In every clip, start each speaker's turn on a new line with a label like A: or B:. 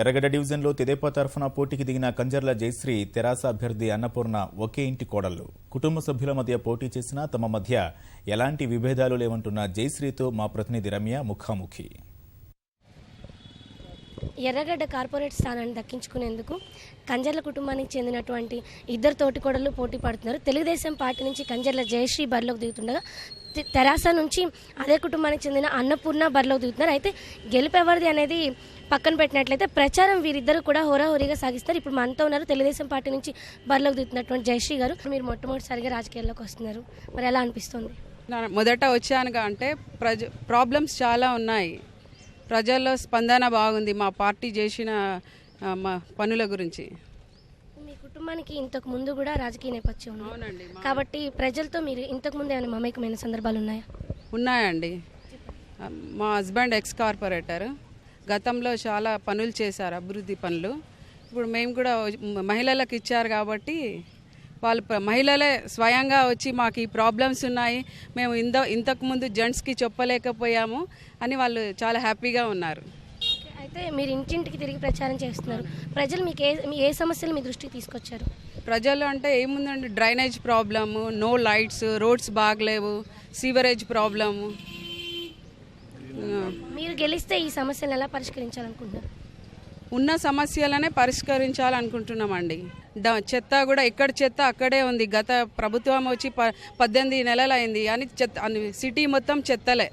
A: ఎర్రగడ్డ డివిజన్లో తెదేపా తరఫున పోటీకి దిగిన కంజర్ల జయశ్రీ తెరాస అభ్యర్థి అన్నపూర్ణ ఒకే ఇంటి కోడళ్ళు కుటుంబ సభ్యుల మధ్య పోటీ చేసినా తమ మధ్య ఎలాంటి విభేదాలు లేవంటున్న జయశ్రీతో మా ప్రతినిధి రమ్య ముఖాముఖి.
B: ఎర్రగడ్డ కార్పొరేట్ స్థానాన్ని దక్కించుకునేందుకు కంజర్ల కుటుంబానికి చెందినటువంటి ఇద్దరు తోటికోడలు పోటీ పడుతున్నారు. తెలుగుదేశం పార్టీ నుంచి కంజర్ల జయశ్రీ బరిలోకి దిగుతుండగా తె- తెరాస నుంచి అదే కుటుంబానికి చెందిన అన్నపూర్ణ బరిలోకి దిగుతున్నారు. అయితే గెలుపెవరిది అనేది పక్కన పెట్టినట్లయితే ప్రచారం వీరిద్దరు కూడా హోరాహోరీగా సాగిస్తారు ఇప్పుడు మనతో ఉన్నారు తెలుగుదేశం పార్టీ నుంచి బరిలోకి దిగుతున్నటువంటి జయశ్రీ గారు. మీరు మొట్టమొదటిసారిగా రాజకీయాల్లోకి వస్తున్నారు. మరి ఎలా అనిపిస్తుంది?
C: మొదట వచ్చానుగా అంటే ప్రజ ప్రాబ్లమ్స్ చాలా ఉన్నాయి. ప్రజల్లో స్పందన బాగుంది. మా పార్టీ చేసిన మా పనుల గురించి.
B: మీ కుటుంబానికి ఇంతకు ముందు కూడా రాజకీయ నేపథ్యం ఉంది.
C: అవునండి
B: కాబట్టి ప్రజలతో మీరు ఇంతకు ముందు ఏమైనా మమేకమైన సందర్భాలు ఉన్నాయా?
C: ఉన్నాయండి. మా హస్బెండ్ ఎక్స్ కార్పొరేటర్ గతంలో చాలా పనులు చేశారు అభివృద్ధి పనులు. ఇప్పుడు మేము కూడా మహిళలకు ఇచ్చారు కాబట్టి వాళ్ళు మహిళలే స్వయంగా వచ్చి మాకు ఈ ప్రాబ్లమ్స్ ఉన్నాయి. మేము ఇంత ఇంతకుముందు జెంట్స్కి చెప్పలేకపోయాము అని వాళ్ళు చాలా హ్యాపీగా ఉన్నారు.
B: అయితే మీరు ఇంటింటికి తిరిగి ప్రచారం చేస్తున్నారు. ప్రజలు మీకు ఏ మీ ఏ సమస్యలు మీ దృష్టికి తీసుకొచ్చారు?
C: ప్రజలు అంటే ఏముందండి? Drainage problem no lights roads బాగలేవు sewerage problem
B: మీరు గెలిస్తే ఈ సమస్యలను ఎలా పరిష్కరించాలనుకుంటున్నారు?
C: ఉన్న సమస్యలనే పరిష్కరించాలనుకుంటున్నామండి. చెత్త కూడా ఎక్కడ చెత్త అక్కడే ఉంది. గత ప్రభుత్వం వచ్చి ప పద్దెనిమిది నెలలు అయింది అని చెత్త సిటీ మొత్తం చెత్తలే.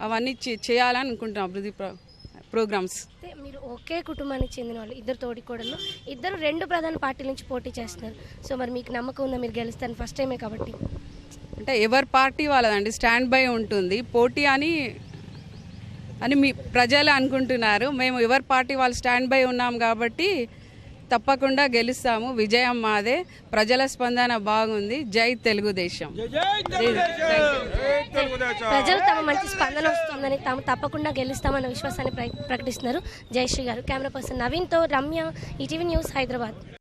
C: అవన్నీ చేయాలని అనుకుంటున్నాం అభివృద్ధి ప్రో ప్రోగ్రామ్స్.
B: మీరు ఒకే కుటుంబానికి చెందిన వాళ్ళు ఇద్దరు తోడికోడలు ఇద్దరు రెండు ప్రధాన పార్టీల నుంచి పోటీ చేస్తున్నారు. సో మరి మీకు నమ్మకం ఉందా మీరు గెలుస్తారని ఫస్ట్ టైమే కాబట్టి?
C: అంటే ఎవరి పార్టీ వాళ్ళదండి? స్టాండ్ బై ఉంటుంది. పోటీ అని అని మీ ప్రజలు అనుకుంటున్నారు. మేము ఎవరి పార్టీ వాళ్ళు స్టాండ్ బై ఉన్నాం కాబట్టి తప్పకుండా గెలుస్తాము. విజయం మాదే. ప్రజల స్పందన బాగుంది. జై తెలుగుదేశం.
B: ప్రజలు తమ మంచి స్పందన వస్తుందని తాము తప్పకుండా గెలుస్తామన్న విశ్వాసాన్ని ప్ర- ప్రకటిస్తున్నారు. జయశ్రీ గారు కెమెరా పర్సన్ నవీన్తో రమ్య ఈటీవీ న్యూస్ హైదరాబాద్.